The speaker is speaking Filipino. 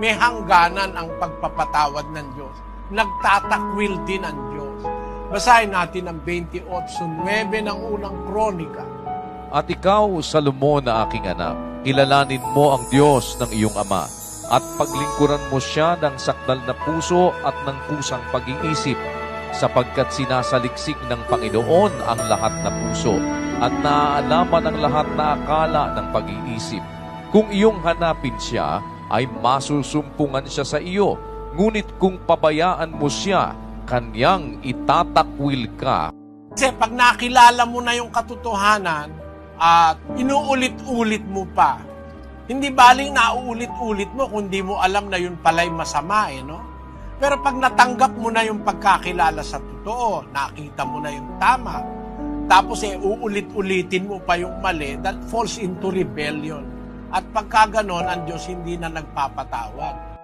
may hangganan ang pagpapatawad ng Diyos. Nagtatakwil din ang Diyos. Basahin natin ang 28.9 ng unang kronika. At ikaw, Salomon na aking anak, kilalanin mo ang Diyos ng iyong ama at paglingkuran mo siya ng sakdal na puso at ng kusang pag-iisip sapagkat sinasaliksik ng Panginoon ang lahat na puso at naaalaman ang lahat na akala ng pag-iisip. Kung iyong hanapin siya, ay masusumpungan siya sa iyo. Ngunit kung pabayaan mo siya, kanyang itatakwil ka Kasi pag nakilala mo na yung katotohanan at inuulit-ulit mo pa, hindi baling nauulit-ulit mo kung di mo alam na yun pala'y masama eh, no? Pero pag natanggap mo na yung pagkakilala sa totoo, nakita mo na yung tama, tapos eh uulit-ulitin mo pa yung mali, that falls into rebellion. At pagka ganon, ang Diyos hindi na nagpapatawad.